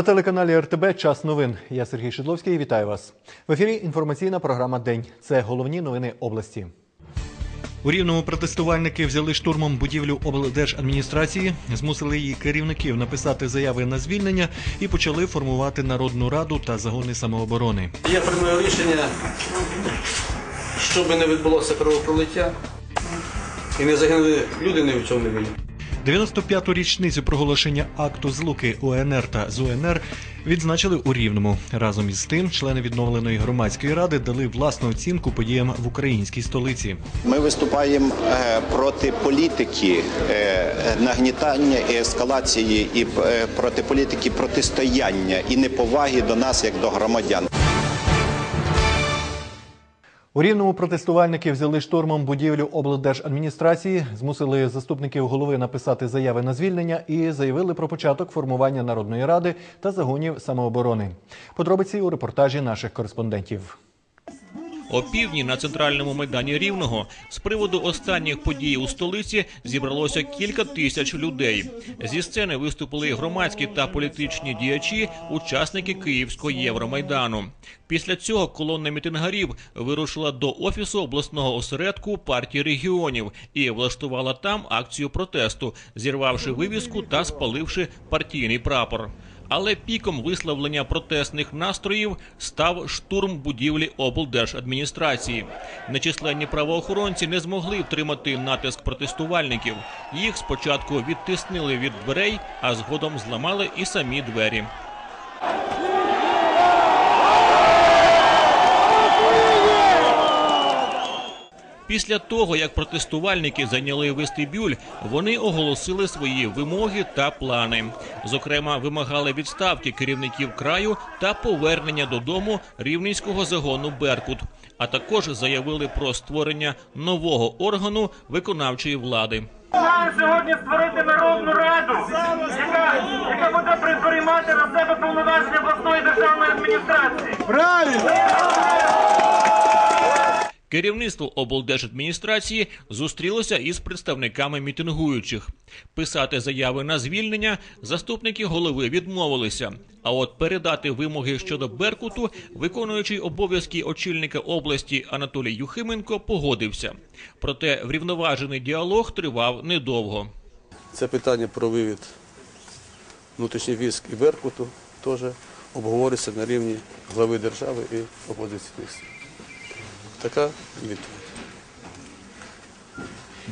На телеканалі РТБ Час новин. Я Сергій Шидловський. Вітаю вас. В ефірі інформаційна програма День. Це головні новини області. У рівному протестувальники взяли штурмом будівлю облдержадміністрації, змусили її керівників написати заяви на звільнення і почали формувати народну раду та загони самооборони. Я приймаю рішення, щоб не відбулося кровопролиття і не загинули люди ні в не винні. 95-ту річницю проголошення акту злуки УНР та ЗУНР відзначили у Рівному. Разом із тим, члени відновленої громадської ради дали власну оцінку подіям в українській столиці. Ми виступаємо е, проти політики е, нагнітання і ескалації, і е, проти політики протистояння і неповаги до нас як до громадян. У рівному протестувальники взяли штурмом будівлю облдержадміністрації, змусили заступників голови написати заяви на звільнення і заявили про початок формування народної ради та загонів самооборони. Подробиці у репортажі наших кореспондентів. О півдні на центральному майдані Рівного з приводу останніх подій у столиці зібралося кілька тисяч людей. Зі сцени виступили громадські та політичні діячі, учасники Київського Євромайдану. Після цього колонна мітингарів вирушила до офісу обласного осередку партії регіонів і влаштувала там акцію протесту, зірвавши вивіску та спаливши партійний прапор. Але піком висловлення протестних настроїв став штурм будівлі облдержадміністрації. Нечисленні правоохоронці не змогли втримати натиск протестувальників. Їх спочатку відтиснили від дверей, а згодом зламали і самі двері. Після того, як протестувальники зайняли вестибюль, вони оголосили свої вимоги та плани. Зокрема, вимагали відставки керівників краю та повернення додому рівненського загону Беркут. А також заявили про створення нового органу виконавчої влади. Маємо сьогодні створити народну раду, яка, яка буде при- приймати на себе повноваження обласної державної адміністрації. Керівництво облдержадміністрації зустрілося із представниками мітингуючих. Писати заяви на звільнення заступники голови відмовилися. А от передати вимоги щодо Беркуту, виконуючий обов'язки очільника області Анатолій Юхименко, погодився. Проте врівноважений діалог тривав недовго. Це питання про вивід внутрішніх військ і Беркуту теж обговорюється на рівні глави держави і опозиційних сил. Така відповідь.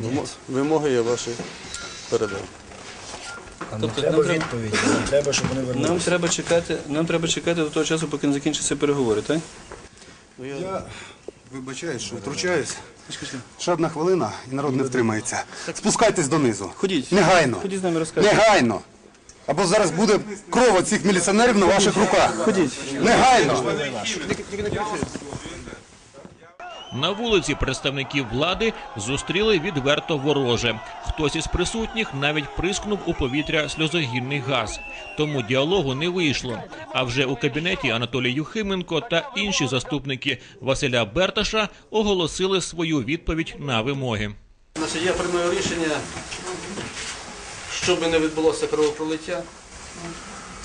Вимо- Вимоги я ваші передав. А не треба відповіді, нам треба, щоб вони Нам вернулися. треба чекати, нам треба чекати до того часу, поки не закінчаться переговори, так? Я вибачаюсь, що втручаюсь. Ще одна хвилина і народ не втримається. Спускайтесь донизу. Ходіть. Негайно. Ходіть з нами розказуйте. Негайно. Або зараз буде кров цих міліціонерів на ваших руках. Ходіть. Негайно. На вулиці представників влади зустріли відверто вороже. Хтось із присутніх навіть прискнув у повітря сльозогінний газ. Тому діалогу не вийшло. А вже у кабінеті Анатолій Юхименко та інші заступники Василя Берташа оголосили свою відповідь на вимоги. Я приймаю рішення, щоб не відбулося кровопролиття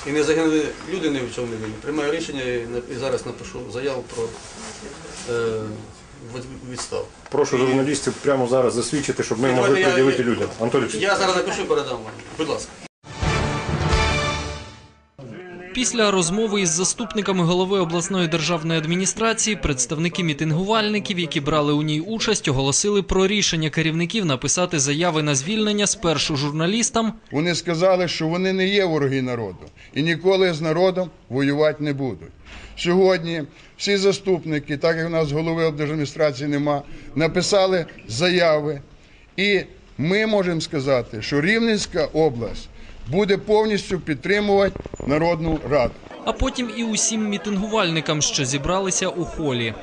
і не загинули люди ні в чому не винні. Приймаю рішення і зараз напишу заяву про е, від- відставку. Прошу журналістів прямо зараз засвідчити, щоб ми Давайте могли я- пред'явити людям. Анатолій, Я зараз напишу і передам вам. Будь ласка. Після розмови із заступниками голови обласної державної адміністрації представники мітингувальників, які брали у ній участь, оголосили про рішення керівників написати заяви на звільнення спершу журналістам, Вони сказали, що вони не є вороги народу і ніколи з народом воювати не будуть. Сьогодні всі заступники, так як у нас голови облдержадміністрації нема, написали заяви. І ми можемо сказати, що Рівненська область буде повністю підтримувати Народну Раду. а потім і усім мітингувальникам, що зібралися у холі.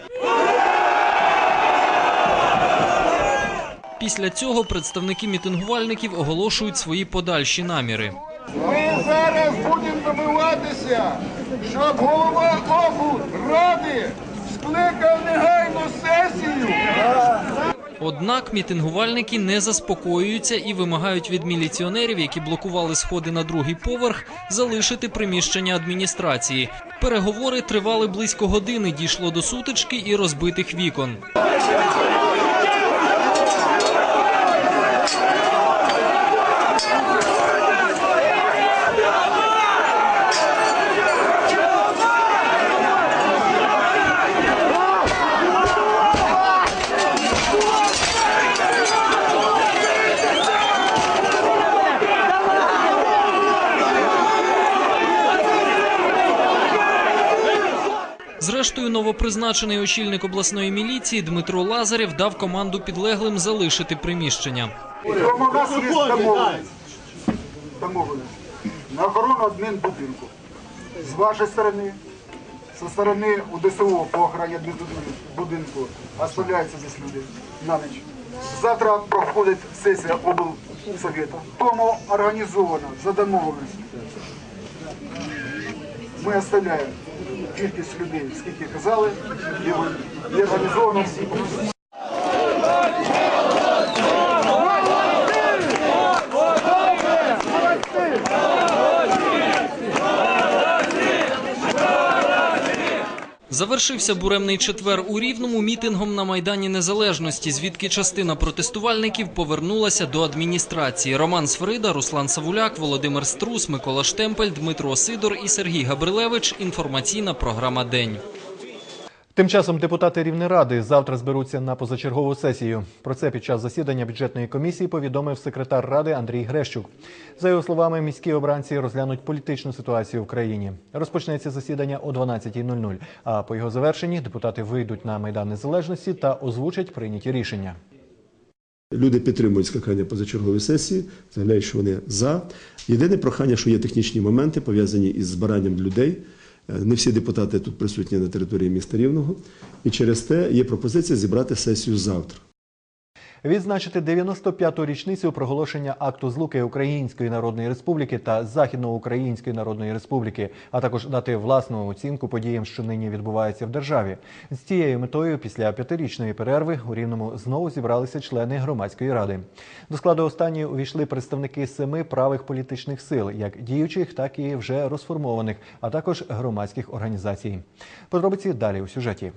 Після цього представники мітингувальників оголошують свої подальші наміри. Ми зараз будемо добиватися, щоб голова облради скликав негайну сесію Однак мітингувальники не заспокоюються і вимагають від міліціонерів, які блокували сходи на другий поверх, залишити приміщення адміністрації. Переговори тривали близько години. Дійшло до сутички і розбитих вікон. Зрештою, новопризначений очільник обласної міліції Дмитро Лазарєв дав команду підлеглим залишити приміщення. Тому нас є на охорону адмінбудинку. З вашої сторони, зі сторони УДСО по охороні адмінбудинку оставляються здесь люди на ніч. Завтра проходить сесія облсовета. Тому організовано за домовленістю. Ми оставляємо кількість людей, скільки казали, ви- організовано всі. Завершився буремний четвер у Рівному мітингом на Майдані Незалежності, звідки частина протестувальників повернулася до адміністрації. Роман Сфрида, Руслан Савуляк, Володимир Струс, Микола Штемпель, Дмитро Сидор і Сергій Габрилевич. Інформаційна програма День. Тим часом депутати Рівнеради завтра зберуться на позачергову сесію. Про це під час засідання бюджетної комісії повідомив секретар ради Андрій Грещук. За його словами, міські обранці розглянуть політичну ситуацію в країні. Розпочнеться засідання о 12.00, А по його завершенні депутати вийдуть на майдан незалежності та озвучать прийняті рішення. Люди підтримують скликання позачергової сесії, заявляють, що вони за. Єдине прохання, що є технічні моменти пов'язані із збиранням людей. Е, Не всі депутати тут присутні на території міста Рівного, і через те є пропозиція зібрати сесію завтра. Відзначити 95-ту річницю проголошення акту злуки Української Народної Республіки та Західноукраїнської Народної Республіки, а також дати власну оцінку подіям, що нині відбуваються в державі. З цією метою після п'ятирічної перерви у Рівному знову зібралися члени громадської ради. До складу останньої увійшли представники семи правих політичних сил, як діючих, так і вже розформованих, а також громадських організацій. Подробиці далі у сюжеті.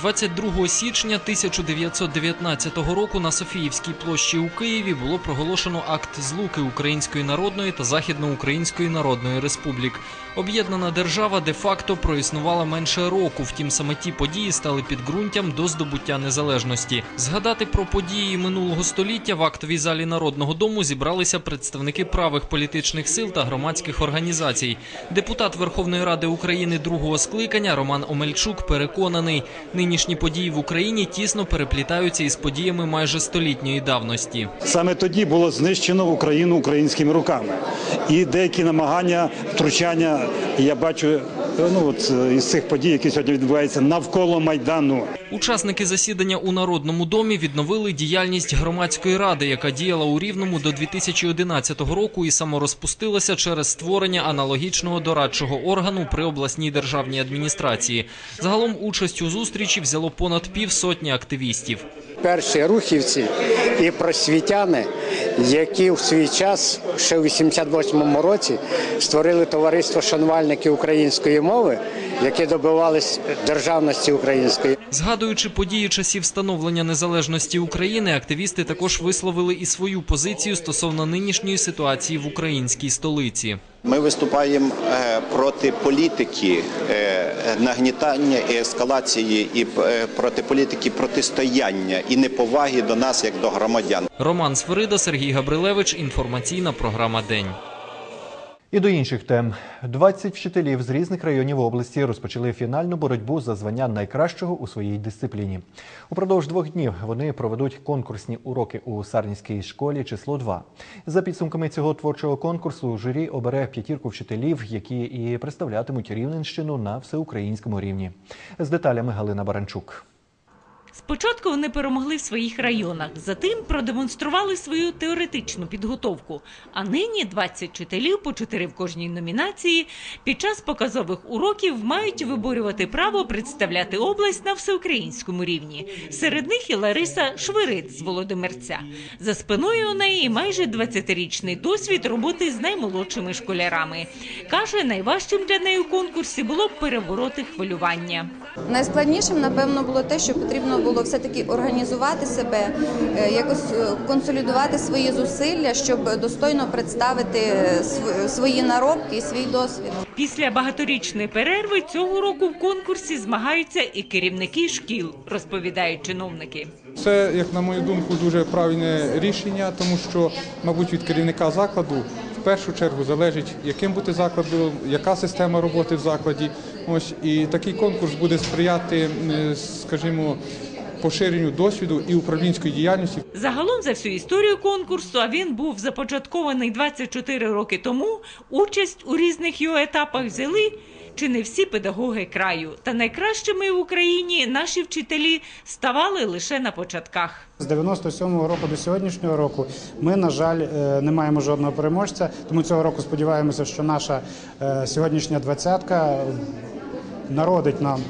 22 січня 1919 року на Софіївській площі у Києві було проголошено акт злуки Української Народної та Західноукраїнської Народної Республік. Об'єднана держава де-факто проіснувала менше року. Втім, саме ті події стали підґрунтям до здобуття незалежності. Згадати про події минулого століття в актовій залі Народного дому зібралися представники правих політичних сил та громадських організацій. Депутат Верховної Ради України другого скликання Роман Омельчук переконаний, нинішні події в Україні тісно переплітаються із подіями майже столітньої давності. Саме тоді було знищено Україну українськими руками. І деякі намагання втручання я бачу ну, от, е, із цих подій, які сьогодні відбуваються навколо Майдану. Учасники засідання у Народному домі відновили діяльність громадської ради, яка діяла у Рівному до 2011 року і саморозпустилася через створення аналогічного дорадчого органу при обласній державній адміністрації. Загалом участь у зустрічі взяло понад півсотні активістів. Перші рухівці і просвітяни, які в свій час, ще в 88-му році, створили товариство шанувальників української мови, які добивались державності української. Згадуючи події часів становлення незалежності України, активісти також висловили і свою позицію стосовно нинішньої ситуації в українській столиці. Ми виступаємо е, проти політики е, нагнітання і ескалації, і е, проти політики протистояння і неповаги до нас як до громадян. Роман Сверида, Сергій Габрилевич. Інформаційна програма День. І до інших тем 20 вчителів з різних районів області розпочали фінальну боротьбу за звання найкращого у своїй дисципліні. Упродовж двох днів вони проведуть конкурсні уроки у Сарнівській школі число 2. За підсумками цього творчого конкурсу журі обере п'ятірку вчителів, які і представлятимуть Рівненщину на всеукраїнському рівні. З деталями Галина Баранчук. Спочатку вони перемогли в своїх районах, затим продемонстрували свою теоретичну підготовку. А нині 20 вчителів, по 4 в кожній номінації, під час показових уроків мають виборювати право представляти область на всеукраїнському рівні. Серед них і Лариса Швириц з Володимирця. За спиною у неї майже 20-річний досвід роботи з наймолодшими школярами. Каже, найважчим для неї у конкурсі було перебороти хвилювання. Найскладнішим, напевно, було те, що потрібно було все-таки організувати себе, е, якось е, консолідувати свої зусилля, щоб достойно представити свої наробки і свій досвід. Після багаторічної перерви цього року в конкурсі змагаються і керівники шкіл, розповідають чиновники. Це, як на мою думку, дуже правильне рішення, тому що, мабуть, від керівника закладу в першу чергу залежить, яким бути закладом, яка система роботи в закладі. Ось і такий конкурс буде сприяти, е, скажімо, поширенню досвіду і управлінської діяльності. Загалом за всю історію конкурсу, а він був започаткований 24 роки тому. Участь у різних його етапах взяли чи не всі педагоги краю. Та найкращими в Україні наші вчителі ставали лише на початках. З 97-го року до сьогоднішнього року ми, на жаль, е, не маємо жодного переможця. Тому цього року сподіваємося, що наша е, сьогоднішня двадцятка народить нам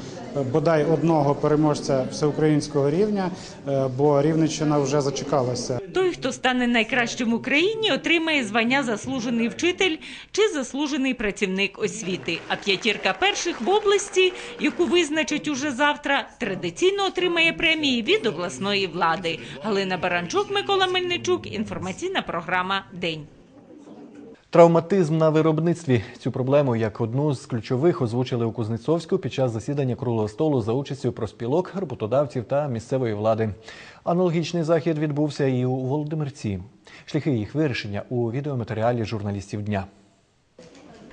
бодай одного переможця всеукраїнського рівня, е, бо Рівненщина вже зачекалася. Той, хто стане найкращим в Україні, отримає звання заслужений вчитель чи заслужений працівник освіти. А п'ятірка перших в області, яку визначать уже завтра, традиційно отримає премії від обласної влади. Галина Баранчук, Микола Мельничук. Інформаційна програма День. Травматизм на виробництві цю проблему як одну з ключових озвучили у Кузнецовську під час засідання круглого столу за участю проспілок, роботодавців та місцевої влади. Аналогічний захід відбувся і у Володимирці. Шляхи їх вирішення у відеоматеріалі журналістів дня.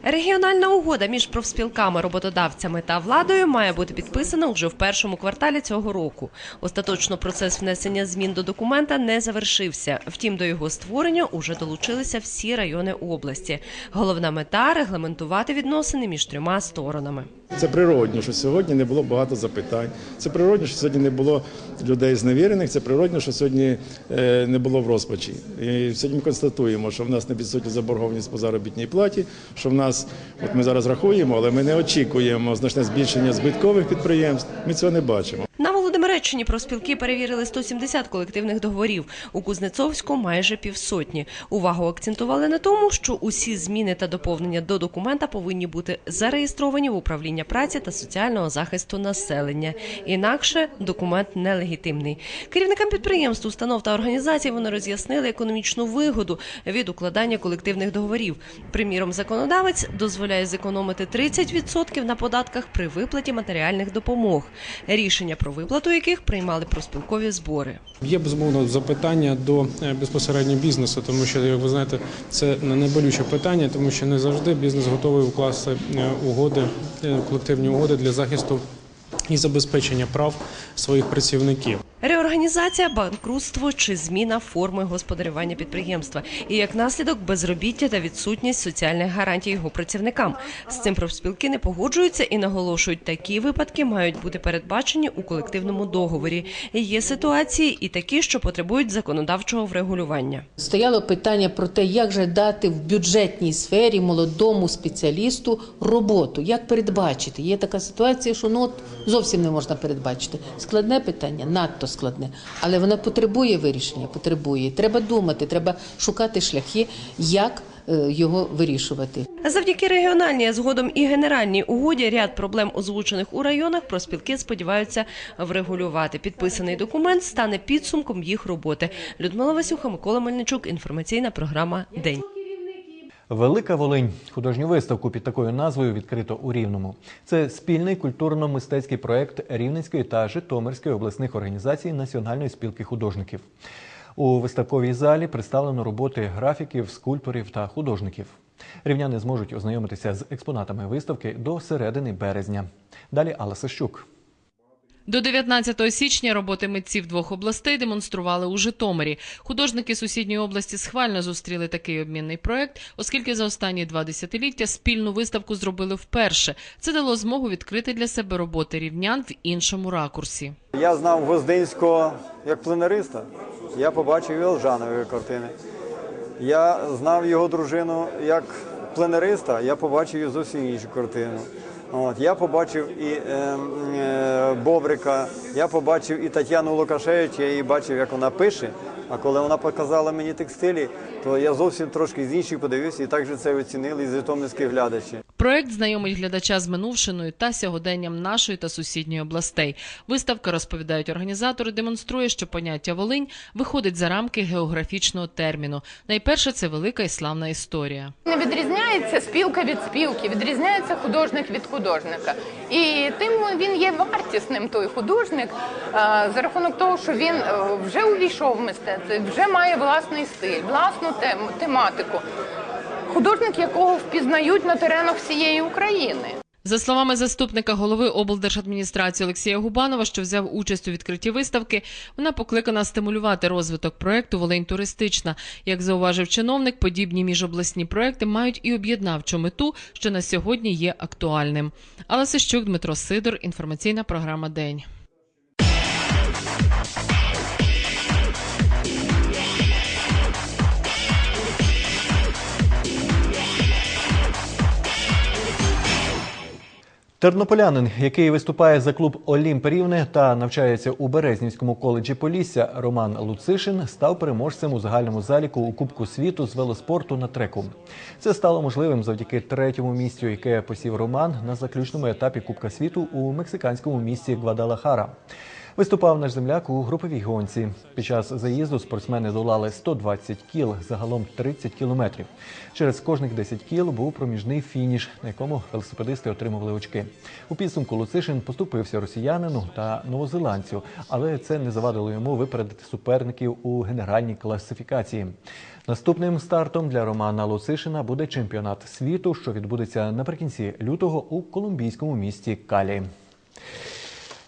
Регіональна угода між профспілками, роботодавцями та владою має бути підписана вже в першому кварталі цього року. Остаточно процес внесення змін до документа не завершився. Втім, до його створення уже долучилися всі райони області. Головна мета регламентувати відносини між трьома сторонами. Це природньо, що сьогодні не було багато запитань. Це природньо, що сьогодні не було людей зневірених. Це природньо, що сьогодні е, не було в розпачі. І сьогодні ми констатуємо, що в нас не відсутня заборгованість по заробітній платі. Що в нас, от ми зараз рахуємо, але ми не очікуємо значне збільшення збиткових підприємств. Ми цього не бачимо. Володимиреччині профспілки перевірили 170 колективних договорів. У Кузнецовську майже півсотні. Увагу акцентували на тому, що усі зміни та доповнення до документа повинні бути зареєстровані в управління праці та соціального захисту населення. Інакше документ нелегітимний. Керівникам підприємств, установ та організацій вони роз'яснили економічну вигоду від укладання колективних договорів. Приміром, законодавець дозволяє зекономити 30% на податках при виплаті матеріальних допомог. Рішення про виплату яких приймали профспілкові збори. Є безумовно запитання до е, безпосередньо бізнесу, тому що, як ви знаєте, це найболюче питання, тому що не завжди бізнес готовий укласти е, угоди, е, колективні угоди для захисту і забезпечення прав своїх працівників. Реорганізація, банкрутство чи зміна форми господарювання підприємства, і як наслідок безробіття та відсутність соціальних гарантій його працівникам. З цим профспілки не погоджуються і наголошують, такі випадки мають бути передбачені у колективному договорі. Є ситуації і такі, що потребують законодавчого врегулювання. Стояло питання про те, як же дати в бюджетній сфері молодому спеціалісту роботу, як передбачити. Є така ситуація, що ну от зовсім не можна передбачити. Складне питання, надто складне, але воно потребує вирішення. Потребує. Треба думати, треба шукати шляхи, як е, його вирішувати. Завдяки регіональній, а згодом і генеральній угоді ряд проблем, озвучених у районах, профспілки сподіваються врегулювати. Підписаний документ стане підсумком їх роботи. Людмила Васюха, Микола Мельничук. Інформаційна програма День. Велика Волинь художню виставку під такою назвою відкрито у Рівному. Це спільний культурно-мистецький проект Рівненської та Житомирської обласних організацій Національної спілки художників. У виставковій залі представлено роботи графіків, скульпторів та художників. Рівняни зможуть ознайомитися з експонатами виставки до середини березня. Далі Алла Сищук. До 19 січня роботи митців двох областей демонстрували у Житомирі. Художники сусідньої області схвально зустріли такий обмінний проект, оскільки за останні два десятиліття спільну виставку зробили вперше. Це дало змогу відкрити для себе роботи рівнян в іншому ракурсі. Я знав Гвоздинського як пленериста. Я побачив і Елжанові картини. Я знав його дружину як пленериста, я побачив її зовсім іншу картину. От, я побачив і е, е, Бобрика, я побачив і Тетяну Лукашевич, я її бачив, як вона пише. А коли вона показала мені текстилі, то я зовсім трошки з інших подивився, і так же це оцінили і житомирські глядачі. Проект знайомить глядача з минувшиною та сьогоденням нашої та сусідньої областей. Виставка, розповідають організатори, демонструє, що поняття Волинь виходить за рамки географічного терміну. Найперше це велика і славна історія. Не відрізняється спілка від спілки, відрізняється художник від художника. І тим він є вартісним той художник е, за рахунок того, що він е, вже увійшов в мистецтво, вже має власний стиль, власну тем- тематику. Художник, якого впізнають на теренах всієї України. За словами заступника голови облдержадміністрації Олексія Губанова, що взяв участь у відкритті виставки, вона покликана стимулювати розвиток проекту Волинь туристична. Як зауважив чиновник, подібні міжобласні проекти мають і об'єднавчу мету, що на сьогодні є актуальним. Алла Сищук, Дмитро Сидор, інформаційна програма День. Тернополянин, який виступає за клуб Олімп Рівне та навчається у Березнівському коледжі Полісся, Роман Луцишин став переможцем у загальному заліку у Кубку світу з велоспорту на треку. Це стало можливим завдяки третьому місцю, яке посів Роман на заключному етапі Кубка світу у мексиканському місті Гвадалахара. Виступав наш земляк у груповій гонці. Під час заїзду спортсмени долали 120 кіл, загалом 30 кілометрів. Через кожних 10 кіл був проміжний фініш, на якому велосипедисти отримували очки. У підсумку Луцишин поступився росіянину та новозеландцю, але це не завадило йому випередити суперників у генеральній класифікації. Наступним стартом для Романа Луцишина буде чемпіонат світу, що відбудеться наприкінці лютого у колумбійському місті Калі.